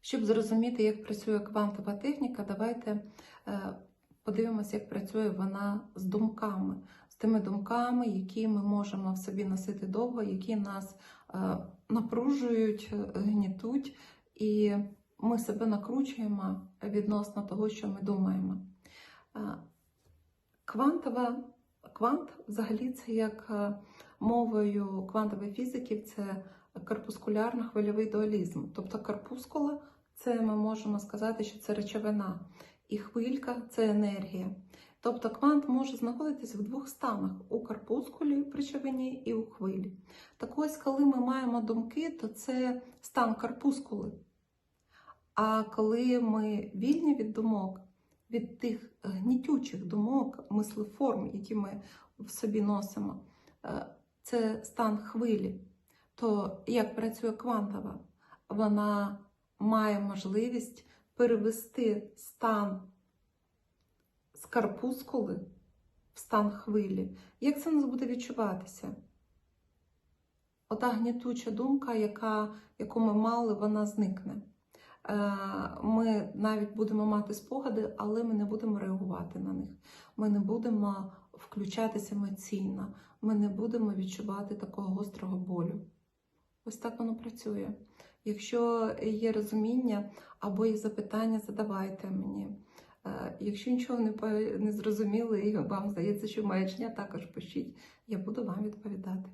Щоб зрозуміти, як працює квантова техніка, давайте е, подивимося, як працює вона з думками, з тими думками, які ми можемо в собі носити довго, які нас е, напружують, е, гнітуть, і ми себе накручуємо відносно того, що ми думаємо. Квантова, квант взагалі це як мовою квантової фізики, це корпускулярно-хвильовий дуалізм. Тобто корпускула це ми можемо сказати, що це речовина, і хвилька це енергія. Тобто квант може знаходитися в двох станах: у корпускулі в речовині і у хвилі. Так ось, коли ми маємо думки, то це стан корпускули. А коли ми вільні від думок, від тих гнітючих думок, мислеформ, які ми в собі носимо, е, це стан хвилі. То як працює квантова? Вона має можливість перевести стан з корпускули в стан хвилі. Як це нас буде відчуватися? Ота гнітуча думка, яка, яку ми мали, вона зникне. Е, Ми навіть будемо мати спогади, але ми не будемо реагувати на них. Ми не будемо включатися емоційно, ми не будемо відчувати такого гострого болю. Ось так воно працює. Якщо є розуміння або є запитання, задавайте мені. Е, Якщо нічого не, не зрозуміли і вам здається, що маячня, також пишіть, я буду вам відповідати.